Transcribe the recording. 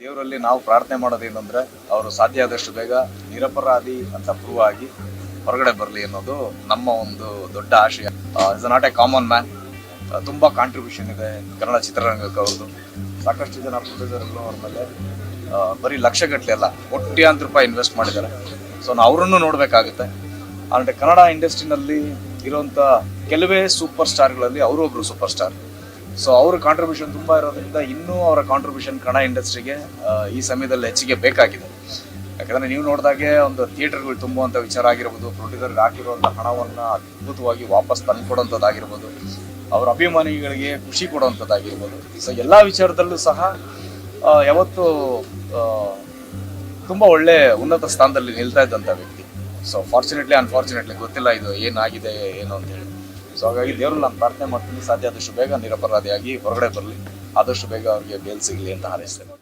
ದೇವರಲ್ಲಿ ನಾವು ಪ್ರಾರ್ಥನೆ ಮಾಡೋದೇನಂದ್ರೆ ಅವರು ಸಾಧ್ಯ ಆದಷ್ಟು ಬೇಗ ನಿರಪರಾಧಿ ಅಂತ ಪ್ರೂವ್ ಆಗಿ ಹೊರಗಡೆ ಬರಲಿ ಅನ್ನೋದು ನಮ್ಮ ಒಂದು ದೊಡ್ಡ ಆಶಯ. Is not a common man ತುಂಬಾ ಕಾಂಟ್ರಿಬ್ಯೂಷನ್ ಇದೆ ಕನ್ನಡ ಚಿತ್ರರಂಗಕ್ಕೆ ಅವ್ರದ್ದು. ಸಾಕಷ್ಟು ಜನ ಪ್ರೊಡ್ಯೂಸರ್ಗಳು ಅವ್ರ ಮೇಲೆ ಬರೀ ಲಕ್ಷಗಟ್ಟಲೆ ಅಲ್ಲ, ಕೋಟ್ಯಾಂತರ ರೂಪಾಯಿ ಇನ್ವೆಸ್ಟ್ ಮಾಡಿದ್ದಾರೆ. ಸೊ ನಾವು ಅವರನ್ನು ನೋಡಬೇಕಾಗುತ್ತೆ. ಅಂದರೆ ಕನ್ನಡ ಇಂಡಸ್ಟ್ರಿನಲ್ಲಿ ಇರುವಂಥ ಕೆಲವೇ ಸೂಪರ್ ಸ್ಟಾರ್ಗಳಲ್ಲಿ ಅವರೊಬ್ಬರು ಸೂಪರ್ ಸ್ಟಾರ್ ಸೊ ಅವ್ರ ಕಾಂಟ್ರಿಬ್ಯೂಷನ್ ತುಂಬ ಇರೋದ್ರಿಂದ ಇನ್ನೂ ಅವರ ಕಾಂಟ್ರಿಬ್ಯೂಷನ್ ಕನ್ನಡ ಇಂಡಸ್ಟ್ರಿಗೆ ಈ ಸಮಯದಲ್ಲಿ ಹೆಚ್ಚಿಗೆ ಬೇಕಾಗಿದೆ. ಯಾಕಂದ್ರೆ ನೀವು ನೋಡಿದಾಗೆ ಒಂದು ಥಿಯೇಟರ್ಗಳು ತುಂಬುವಂಥ ವಿಚಾರ ಆಗಿರ್ಬೋದು ಪ್ರೊಡ್ಯೂಸರ್ಗೆ ಹಾಕಿರುವಂಥ ಹಣವನ್ನು ಅದ್ಭುತವಾಗಿ ವಾಪಸ್ ತಂದುಕೊಡುವಂಥದ್ದಾಗಿರ್ಬೋದು ಅವರ ಅಭಿಮಾನಿಗಳಿಗೆ ಖುಷಿ ಕೊಡುವಂಥದ್ದಾಗಿರ್ಬೋದು ಸೊ ಎಲ್ಲ ವಿಚಾರದಲ್ಲೂ ಸಹ ಯಾವತ್ತು ಯಾವತ್ತೂ ತುಂಬ ಒಳ್ಳೆ ಉನ್ನತ ಸ್ಥಾನದಲ್ಲಿ ನಿಲ್ತಾ ಇದ್ದಂಥ ವ್ಯಕ್ತಿ. ಸೊ ಫಾರ್ಚುನೇಟ್ಲಿ ಅನ್ಫಾರ್ಚುನೇಟ್ಲಿ ಗೊತ್ತಿಲ್ಲ ಇದು ಏನಾಗಿದೆ, ಏನು ಅಂತ ಹೇಳಿ ಸೊ ಹಾಗಾಗಿ ದೇವರು ನಾನು ಪ್ರಾರ್ಥನೆ ಮಾಡ್ತೀನಿ. ಸಾಧ್ಯ ಆದಷ್ಟು ಬೇಗ ನಿರಪರಾಧಿಯಾಗಿ ಹೊರಗಡೆ ಬರಲಿ. ಆದಷ್ಟು ಬೇಗ ಅವರಿಗೆ ಬೇಲ್ ಸಿಗಲಿ ಅಂತ ಹಾರೈಸ್ತೇನೆ.